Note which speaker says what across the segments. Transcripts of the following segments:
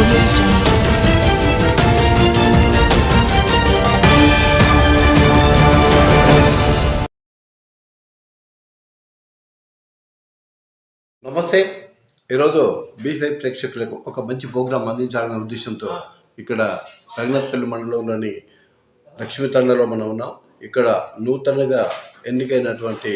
Speaker 1: నమస్తే. ఈరోజు బీఫై ప్రేక్షకులకు ఒక మంచి ప్రోగ్రాం అందించాలనే ఉద్దేశంతో ఇక్కడ రంగనాథపల్లి మండలంలోని లక్ష్మీతండలో మనం ఉన్నాం. ఇక్కడ నూతనగా ఎన్నికైనటువంటి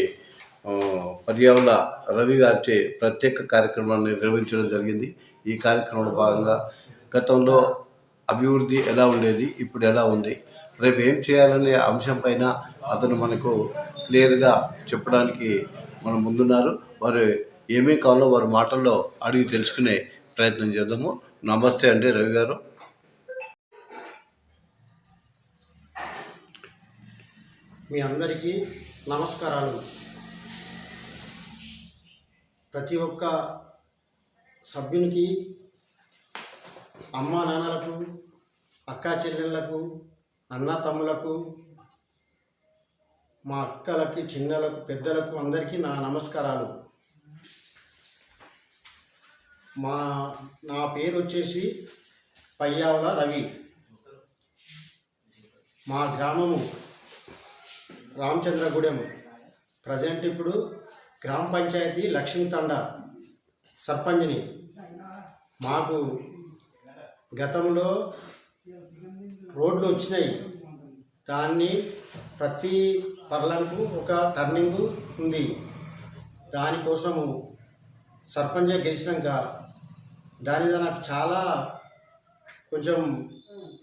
Speaker 1: పర్యావరణ రవి గారిచే ప్రత్యేక కార్యక్రమాన్ని నిర్వహించడం జరిగింది. ఈ కార్యక్రమంలో భాగంగా గతంలో అభివృద్ధి ఎలా ఉండేది ఇప్పుడు ఎలా ఉంది రేపు ఏం చేయాలనే అంశం పైన అతను మనకు క్లియర్గా చెప్పడానికి మనం ముందున్నారు. వారు ఏమేం కావాలో వారి మాటల్లో అడిగి తెలుసుకునే ప్రయత్నం చేద్దాము. నమస్తే అండి రవి గారు.
Speaker 2: మీ అందరికీ నమస్కారాలు. ప్రతి ఒక్క సభ్యునికి అమ్మా నాన్నలకు అక్కా చెల్లెళ్ళకు అన్న తమ్ములకు మా అక్కలకి చిన్నలకు పెద్దలకు అందరికీ నా నమస్కారాలు. మా నా పేరు వచ్చేసి పయ్యావుల రవి. మా గ్రామము రామచంద్రగూడెం. ప్రజెంట్ ఇప్పుడు గ్రామ పంచాయతీ లక్ష్మీతండ. సర్పంచ్ని. మాకు గతంలో రోడ్లు వచ్చినాయి. దాన్ని ప్రతి పర్లంకు ఒక టర్నింగ్ ఉంది. దానికోసము సర్పంచ్గా గెలిచినాక దాని మీద నాకు చాలా కొంచెం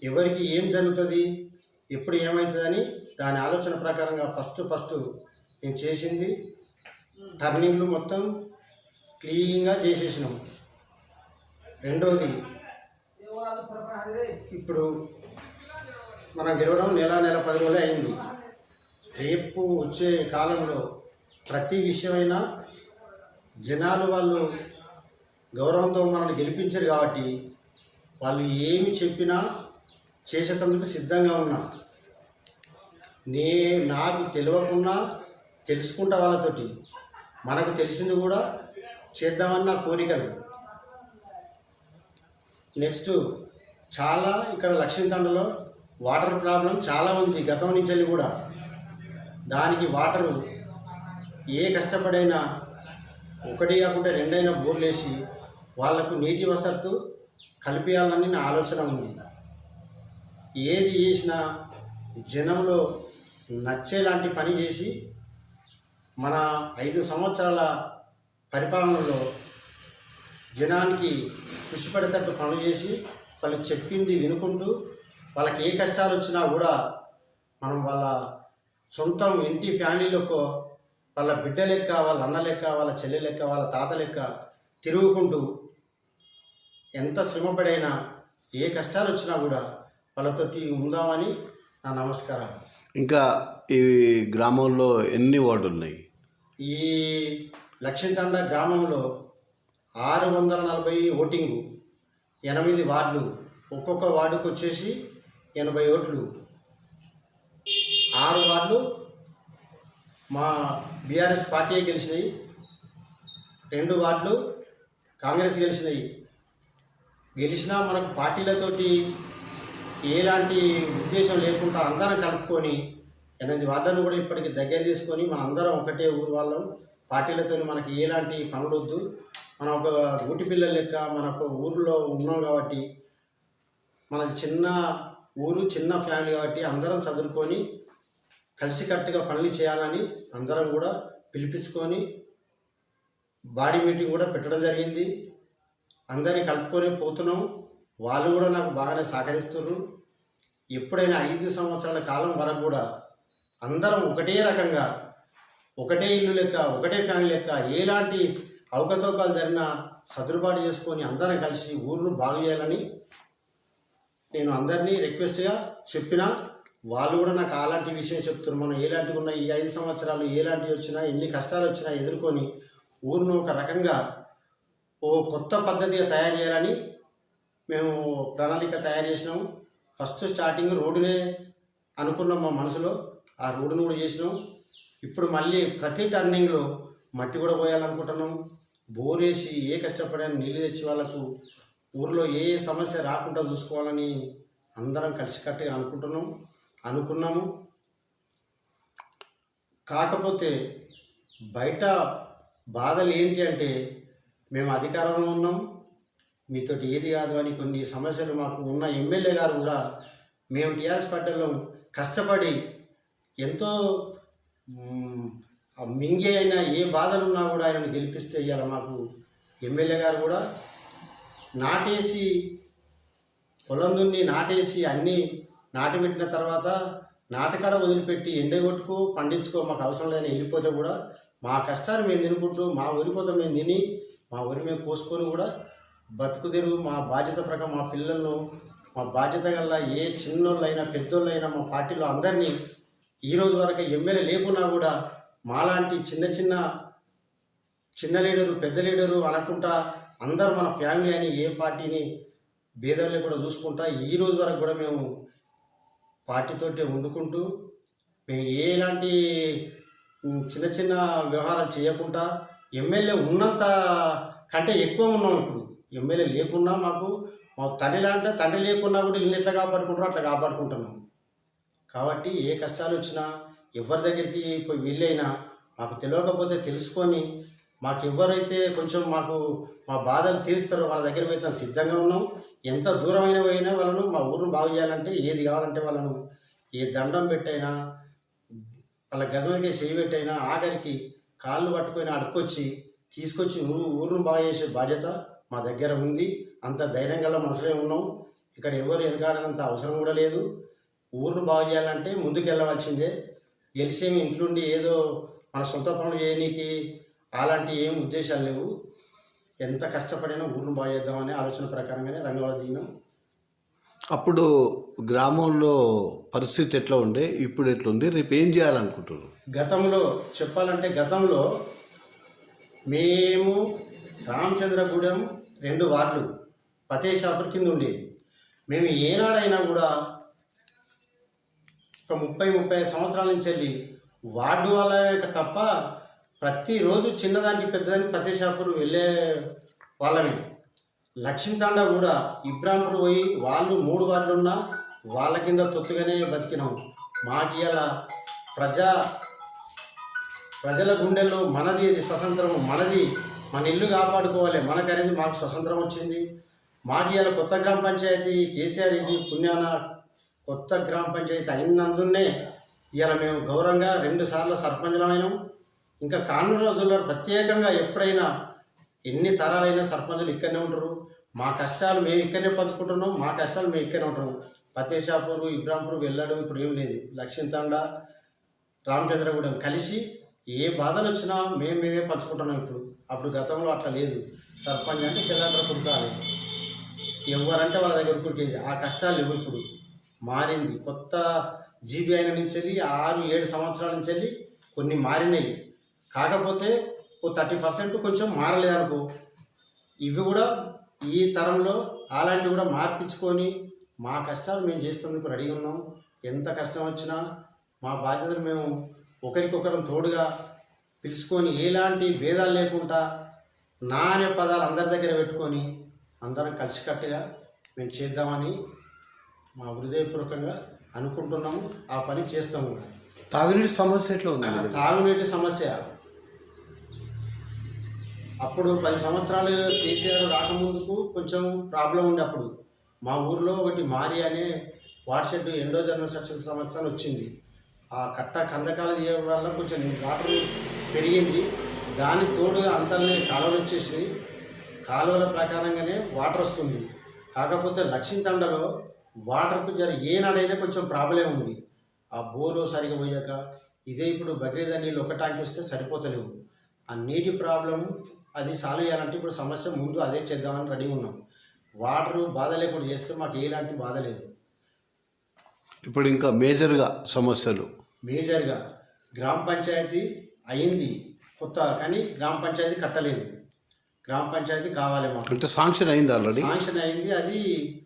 Speaker 2: ఎవరికి ఏం జరుగుతుంది ఎప్పుడు ఏమవుతుందని దాని ఆలోచన ప్రకారంగా ఫస్ట్ ఫస్ట్ నేను చేసింది. టర్నింగ్లు మొత్తం క్లీన్గా చేసేసినాం. రెండవది ఇప్పుడు మనం గెలవడం నెల నెల పది రోజులే అయింది. రేపు వచ్చే కాలంలో ప్రతి విషయమైనా జనాలు వాళ్ళు గౌరవంతో మనల్ని గెలిపించారు కాబట్టి వాళ్ళు ఏమి చెప్పినా చేసేటందుకు సిద్ధంగా ఉన్నా. నే నాకు తెలియకున్నా తెలుసుకుంటా వాళ్ళతోటి. మనకు తెలిసింది కూడా చేద్దామన్న కోరికలు. నెక్స్ట్ చాలా ఇక్కడ లక్ష్మీతండలో వాటర్ ప్రాబ్లం చాలా ఉంది గతం నుంచి వెళ్ళి కూడా. దానికి వాటరు ఏ కష్టపడైనా ఒకటి కాకుండా రెండైనా బోర్లేసి వాళ్ళకు నీటి వసతు కల్పించాలని నా ఆలోచన ఉంది. ఏది చేసినా జనంలో నచ్చేలాంటి పని చేసి మన ఐదు సంవత్సరాల పరిపాలనలో జనానికి కృషి పడేటట్టు పనులు చేసి వాళ్ళు చెప్పింది వినుకుంటూ వాళ్ళకి ఏ కష్టాలు వచ్చినా కూడా మనం వాళ్ళ సొంతం ఇంటి ఫ్యామిలీలకు వాళ్ళ బిడ్డ లెక్క వాళ్ళ అన్న లెక్క వాళ్ళ చెల్లె లెక్క వాళ్ళ తాత లెక్క తిరుగుకుంటూ ఎంత శ్రమపడైనా ఏ కష్టాలు వచ్చినా కూడా వాళ్ళతోటి ఉందామని నా నమస్కారం
Speaker 1: ఇంకా ఈ గ్రామంలో ఎన్ని వార్డులు ఉన్నాయి?
Speaker 2: ఈ లక్ష్మీతండ గ్రామంలో ఆరు వందల నలభై ఓటింగు ఎనిమిది వార్డులు ఒక్కొక్క వార్డుకు వచ్చేసి ఎనభై ఓట్లు. ఆరు వార్డులు మా బీఆర్ఎస్ పార్టీ గెలిచినాయి. రెండు వార్డులు కాంగ్రెస్ గెలిచినాయి. గెలిచినా మనకు పార్టీలతోటి ఎలాంటి ఉద్దేశం లేకుండా అందరం కలుపుకొని ఎనిమిది వార్డులను కూడా ఇప్పటికి దగ్గర తీసుకొని మనందరం ఒకటే ఊరు వాళ్ళం. పార్టీలతో మనకి ఎలాంటి పనులు వద్దు మనం ఒక ఊటి పిల్లల లెక్క మన ఒక ఊరిలో ఉన్నాం కాబట్టి మన చిన్న ఊరు చిన్న ఫ్యామిలీ కాబట్టి అందరం చదువుకొని కలిసికట్టుగా పనులు చేయాలని అందరం కూడా పిలిపించుకొని బాడీ మీటింగ్ కూడా పెట్టడం జరిగింది. అందరినీ కలుపుకొని పోతున్నాం. వాళ్ళు కూడా నాకు బాగానే సహకరిస్తున్నారు ఎప్పుడైనా ఐదు సంవత్సరాల కాలం వరకు కూడా అందరం ఒకటే రకంగా ఒకటే ఇల్లు లెక్క ఒకటే ఫ్యామిలీ లెక్క ఎలాంటి అవకతవకాలు జరిగినా సదురుబాటు చేసుకొని అందరం కలిసి ఊరును బాగు చేయాలని నేను అందరినీ రిక్వెస్ట్గా చెప్పిన. వాళ్ళు కూడా నాకు అలాంటి విషయం చెప్తున్నారు. మనం ఎలాంటివి ఉన్న ఈ ఐదు సంవత్సరాలు ఎలాంటివి వచ్చినా ఎన్ని కష్టాలు వచ్చినా ఎదుర్కొని ఊరును ఒక రకంగా ఓ కొత్త పద్ధతిగా తయారు చేయాలని మేము ప్రణాళిక తయారు చేసినాము ఫస్ట్ స్టార్టింగ్ రోడ్డునే అనుకున్నాం మా మనసులో. ఆ రోడ్డును కూడా చేసినాం. ఇప్పుడు మళ్ళీ ప్రతి టర్నింగ్లో మట్టి కూడా పోయాలనుకుంటున్నాం. బోర్ వేసి ఏ కష్టపడని నీళ్ళు తెచ్చి వాళ్ళకు ఊర్లో ఏ ఏ సమస్య రాకుండా చూసుకోవాలని అందరం కలిసికట్టుగా అనుకుంటున్నాం. అనుకున్నాము. కాకపోతే బయట బాధలు ఏంటి అంటే మేము అధికారంలో ఉన్నాం. మీతోటి ఏది కాదు అని కొన్ని సమస్యలు మాకు ఉన్న ఎమ్మెల్యే గారు కూడా మేము టీఆర్ఎస్ పార్టీలో కష్టపడి ఎంతో మింగే అయినా ఏ బాధలు ఉన్నా కూడా ఆయనను గెలిపిస్తే ఇవాళ మాకు ఎమ్మెల్యే గారు కూడా నాటేసి పొలం దున్ని నాటేసి అన్నీ నాటబెట్టిన తర్వాత నాటకాడ వదిలిపెట్టి ఎండగొట్టుకో పండించుకో మాకు అవసరం లేదని వెళ్ళిపోతే కూడా మా కష్టాన్ని మేము తినుకుంటూ మా ఊరిపోత మేము తిని మా ఊరి మేము పోసుకొని కూడా బతుకు తెరుగు మా బాధ్యత ప్రకారం మా పిల్లలను మా బాధ్యత గల్లా ఏ చిన్నోళ్ళైనా పెద్దోళ్ళైనా మా పార్టీలో అందరినీ ఈ రోజు వరకు ఎమ్మెల్యే లేకున్నా కూడా మాలాంటి చిన్న చిన్న చిన్న లీడరు పెద్ద లీడరు అనకుండా అందరూ మన ఫ్యామిలీ అని ఏ పార్టీని భేదాలు కూడా చూసుకుంటా ఈ రోజు వరకు కూడా మేము పార్టీతోటే వండుకుంటూ మేము ఎలాంటి ఉమ్, చిన్న చిన్న వ్యవహారాలు చేయకుండా ఎమ్మెల్యే ఉన్నంత కంటే ఎక్కువ ఉన్నాం ఇప్పుడు. ఎమ్మెల్యే లేకున్నా మాకు మా తండ్రి అంటే తండ్రి లేకున్నా కూడా ఇల్లు ఎట్లా కాపాడుకుంటారో అట్లా కాపాడుకుంటున్నాం. కాబట్టి ఏ కష్టాలు వచ్చినా ఎవరి దగ్గరికి పోయి వెళ్ళైనా మాకు తెలియకపోతే తెలుసుకొని మాకు ఎవరైతే కొంచెం మాకు మా బాధలు తీరుస్తారో వాళ్ళ దగ్గర పోయితే సిద్ధంగా ఉన్నాం. ఎంత దూరమైన పోయినా వాళ్ళను మా ఊరిని బాగు చేయాలంటే ఏది కావాలంటే వాళ్ళను ఏ దండం పెట్టైనా వాళ్ళ గజమదికే చేయి పెట్టైనా ఆఖరికి కాళ్ళు పట్టుకొని అడుక్కొచ్చి తీసుకొచ్చి ఊరు ఊరును బాగు చేసే బాధ్యత మా దగ్గర ఉంది. అంత ధైర్యం గల మనసులే ఉన్నాం. ఇక్కడ ఎవరు వెనకాడనంత అవసరం కూడా లేదు. ఊరును బాగు చేయాలంటే ముందుకు వెళ్ళవలసిందే గెలిచేమి ఇంట్లోండి ఏదో మన సొంత పనులు చేయనీకి అలాంటి ఏం ఉద్దేశాలు లేవు. ఎంత కష్టపడినా ఊరును బాగు చేద్దామనే ఆలోచన ప్రకారంగానే రంగంలో దిగినాం.
Speaker 1: అప్పుడు గ్రామంలో పరిస్థితి ఎట్లా ఉండే? ఇప్పుడు ఎట్లుంది? రేపు ఏం చేయాలనుకుంటున్నారు?
Speaker 2: గతంలో చెప్పాలంటే గతంలో మేము రామచంద్రగూడెం రెండు వార్డులు ఫతేషాపుర్ కింద ఉండేది. మేము ఏనాడైనా కూడా ఒక ముప్పై ముప్పై సంవత్సరాల నుంచి వెళ్ళి వార్డు వాళ్ళ యొక్క తప్ప ప్రతిరోజు చిన్నదానికి పెద్దదానికి ఫతేషాపూర్ వెళ్ళే వాళ్ళమే. లక్ష్మీతాండ కూడా ఇబ్రాంపూర్ పోయి వాళ్ళు మూడు వార్డులు ఉన్నా వాళ్ళ కింద తొత్తుగానే బతికినాం. మాకు అలా ప్రజా ప్రజల గుండెల్లో మనది ఇది స్వతంత్రం మనది. మన ఇల్లు కాపాడుకోవాలి. మనకనేది మాకు స్వతంత్రం వచ్చింది. మాకు ఇవాళ కొత్త గ్రామ పంచాయతీ కేసీఆర్ ఇది పుణ్యాన కొత్త గ్రామ పంచాయతీ అయినందునే ఇలా మేము గౌరవంగా రెండు సార్లు సర్పంచులమైనాం. ఇంకా కాను రోజుల్లో ప్రత్యేకంగా ఎప్పుడైనా ఎన్ని తరాలైనా సర్పంచులు ఇక్కడనే ఉంటారు మా కష్టాలు మేము ఇక్కడనే పంచుకుంటున్నాం మా కష్టాలు మేము ఇక్కడనే ఉంటాము ఫతేషాపూర్ ఇబ్రాంపూర్ వెళ్ళడం ఇప్పుడు ఏం లేదు. లక్ష్మీతండ రామచంద్రగూడెం కలిసి ఏ బాధలు వచ్చినా మేము మేమే పంచుకుంటున్నాం ఇప్పుడు. అప్పుడు గతంలో అట్లా లేదు. సర్పంచ్ అంటే పిల్లల కుడుకాలి ఎవరంటే వాళ్ళ దగ్గర కురికేది ఆ కష్టాలు లేవు ఇప్పుడు. మారింది. కొత్త జీబీ అయిన నుంచి వెళ్ళి ఆరు ఏడు సంవత్సరాల నుంచి వెళ్ళి కొన్ని మారినాయి. కాకపోతే ఓ థర్టీ పర్సెంట్ కొంచెం మారలేదనుకో ఇవి కూడా ఈ తరంలో అలాంటివి కూడా మార్పించుకొని మా కష్టాలు మేము చేస్తున్నందుకు రెడీగా ఉన్నాం. ఎంత కష్టం వచ్చినా మా బాధ్యతలు మేము ఒకరికొకరం తోడుగా పిలుచుకొని ఎలాంటి భేదాలు లేకుండా నా అనే పదాలు అందరి దగ్గర పెట్టుకొని అందరం కలిసికట్టుగా మేము చేద్దామని మా హృదయపూర్వకంగా అనుకుంటున్నాము ఆ పని చేస్తాము కూడా.
Speaker 1: తాగునీటి సమస్య ఎట్లా ఉంది?
Speaker 2: తాగునీటి సమస్య. అప్పుడు పది సంవత్సరాలు కేసీఆర్ రాకముందుకు కొంచెం ప్రాబ్లం ఉండే అప్పుడు మా ఊర్లో ఒకటి మారి అనే వాట్సాప్ ఎండో జనరల్ సక్సెస్ సంస్థ అని వచ్చింది. ఆ కట్ట కందకాలు తీయడం వల్ల కొంచెం వాటర్ పెరిగింది. దాని తోడుగా అంతల్ని కాలువలు వచ్చేసినాయి. కాలువల ప్రకారంగానే వాటర్ వస్తుంది. కాకపోతే లక్ష్మీతండలో వాటర్కు జర ఏనాడైనా కొంచెం ప్రాబ్లం ఉంది. ఆ బోరు సరిగా పోయాక ఇదే ఇప్పుడు బక్రీద్ నీళ్ళు ఒక ట్యాంక్ వస్తే సరిపోతలేవు. ఆ నీటి ప్రాబ్లం అది సాల్వ్ చేయాలంటే ఇప్పుడు సమస్య ముందు అదే చేద్దామని రెడీ ఉన్నాం. వాటర్ బాధ లేకుండా చేస్తే మాకు ఎలాంటి బాధ లేదు.
Speaker 1: ఇప్పుడు ఇంకా మేజర్గా సమస్యలు.
Speaker 2: మేజర్గా గ్రామ పంచాయతీ అయింది కొత్త కానీ గ్రామ పంచాయతీ కట్టలేదు. గ్రామ పంచాయతీ కావాలి మాకు.
Speaker 1: అంటే శాంక్షన్ అయింది ఆల్రెడీ
Speaker 2: శాంక్షన్ అయింది. అది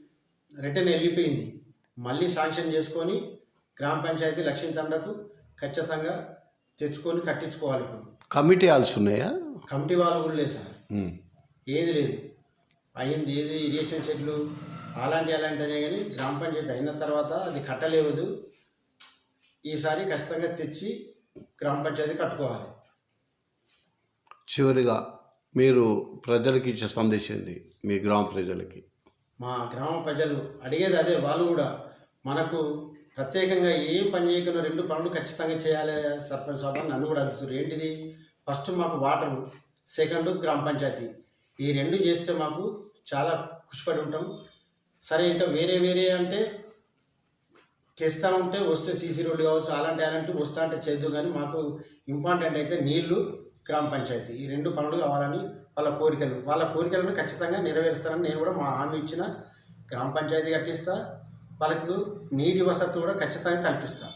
Speaker 2: రిటర్న్ వెళ్ళిపోయింది. మళ్ళీ శాంక్షన్ చేసుకొని గ్రామ పంచాయతీ లక్ష్మీ తండకు ఖచ్చితంగా తెచ్చుకొని కట్టించుకోవాలి ఇప్పుడు.
Speaker 1: కమిటీ హాల్స్ ఉన్నాయా?
Speaker 2: కమిటీ వాళ్ళు కూడా లేదు సార్. ఏది లేదు. అయింది ఏది ఇరిగేషన్ షెడ్లు అలాంటి అలాంటి అనే కానీ గ్రామ పంచాయతీ అయిన తర్వాత అది కట్టలేవదు ఈసారి ఖచ్చితంగా తెచ్చి గ్రామ పంచాయతీ కట్టుకోవాలి.
Speaker 1: చివరిగా మీరు ప్రజలకి ఇచ్చే సందేశం మీ గ్రామ ప్రజలకి.
Speaker 2: మా గ్రామ ప్రజలు అడిగేది అదే వాళ్ళు కూడా మనకు ప్రత్యేకంగా ఏం పని చేయకుండా రెండు పనులు ఖచ్చితంగా చేయాలి సర్పంచ్ సభ నన్ను కూడా అడుగుతారు ఏంటిది? ఫస్ట్ మాకు వాటర్ సెకండ్ గ్రామ పంచాయతీ. ఈ రెండు చేస్తే మాకు చాలా ఖుషిపడి ఉంటాం. సరే ఇంకా వేరే వేరే అంటే చేస్తూ ఉంటే వస్తే సీసీ రోడ్లు కావచ్చు అలాంటి అలాంటి వస్తా అంటే చేద్దాం కానీ మాకు ఇంపార్టెంట్ అయితే నీళ్ళు గ్రామ పంచాయతీ. ఈ రెండు పనులు కావాలని వాళ్ళ కోరికలు. వాళ్ళ కోరికలను ఖచ్చితంగా నెరవేరుస్తానని నేను కూడా మా హామీ ఇచ్చిన. గ్రామ పంచాయతీ కట్టిస్తా. వాళ్ళకు నీటి వసతి కూడా ఖచ్చితంగా కల్పిస్తా.